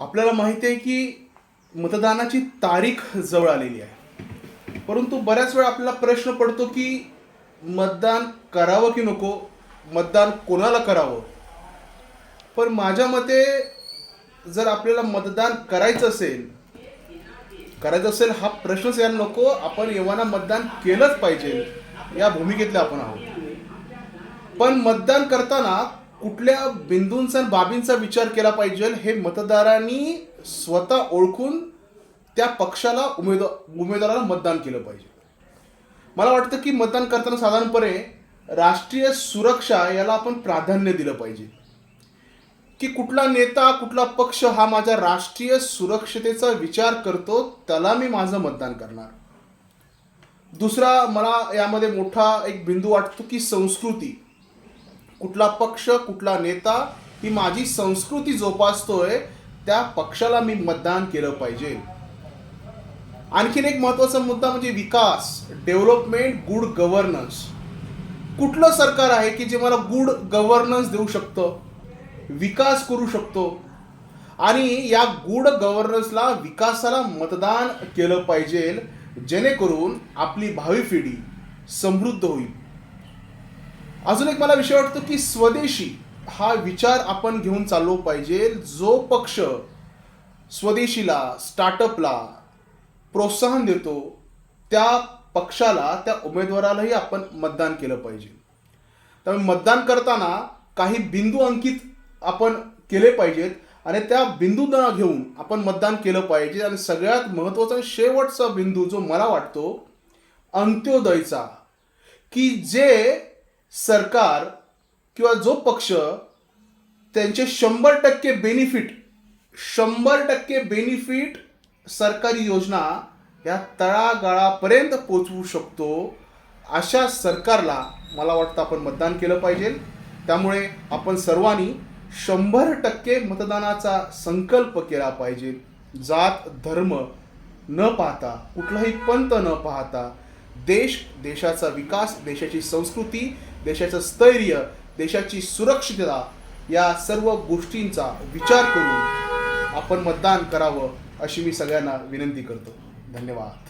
आपल्याला माहिती आहे की मतदानाची तारीख जवळ आलेली आहे. परंतु बऱ्याच वेळा आपल्याला प्रश्न पडतो की मतदान करावं की नको? मतदान कोणाला करावं? पण माझ्या मते जर आपल्याला मतदान करायचं असेल करायचं असेल हा प्रश्नच यायला नको. आपण एव्हाना मतदान केलंच पाहिजे. या भूमिकेतले आपण आहोत. पण मतदान करताना कुठल्या बिंदूंचा आणि बाबींचा विचार केला पाहिजे हे मतदारांनी स्वतः ओळखून त्या पक्षाला उमेदवार उमेदवाराला मतदान केलं पाहिजे. मला वाटतं की मतदान करताना साधारणपणे राष्ट्रीय सुरक्षा याला आपण प्राधान्य दिलं पाहिजे. की कुठला नेता कुठला पक्ष हा माझ्या राष्ट्रीय सुरक्षतेचा विचार करतो त्याला मी माझं मतदान करणार. दुसरा मला यामध्ये मोठा एक बिंदू वाटतो की संस्कृती. कुठला पक्ष कुठला नेता ही माझी संस्कृती जोपासतोय त्या पक्षाला मी मतदान केलं पाहिजे. आणखीन एक महत्त्वाचा मुद्दा म्हणजे विकास डेव्हलपमेंट गुड गव्हर्नन्स. कुठलं सरकार आहे की जे मला गुड गव्हर्नन्स देऊ शकतं विकास करू शकतो आणि या गुड गव्हर्नन्सला विकासाला मतदान केलं पाहिजे जेणेकरून आपली भावी पिढी समृद्ध होईल. अजून एक मला विषय वाटतो की स्वदेशी हा विचार आपण घेऊन चाललो पाहिजे. जो पक्ष स्वदेशीला स्टार्टअपला प्रोत्साहन देतो त्या पक्षाला त्या उमेदवारालाही आपण मतदान केलं पाहिजे. त्यामुळे मतदान करताना काही बिंदू अंकित आपण केले पाहिजेत आणि त्या बिंदूंना घेऊन आपण मतदान केलं पाहिजे. आणि सगळ्यात महत्त्वाचा शेवटचा बिंदू जो मला वाटतो अंत्योदयचा की जे सरकार किंवा जो पक्ष त्यांचे शंभर टक्के बेनिफिट शंभर टक्के बेनिफिट सरकारी योजना या तळागाळापर्यंत पोचवू शकतो अशा सरकारला मला वाटतं आपण मतदान केलं पाहिजे. त्यामुळे आपण सर्वांनी शंभर टक्के मतदानाचा संकल्प केला पाहिजे. जात धर्म न पाहता कुठलाही पंत न पाहता देश देशाचा विकास देशाची संस्कृती देशाचं स्थैर्य देशाची सुरक्षितता या सर्व गोष्टींचा विचार करून आपण मतदान करावं अशी मी सगळ्यांना विनंती करतो. धन्यवाद.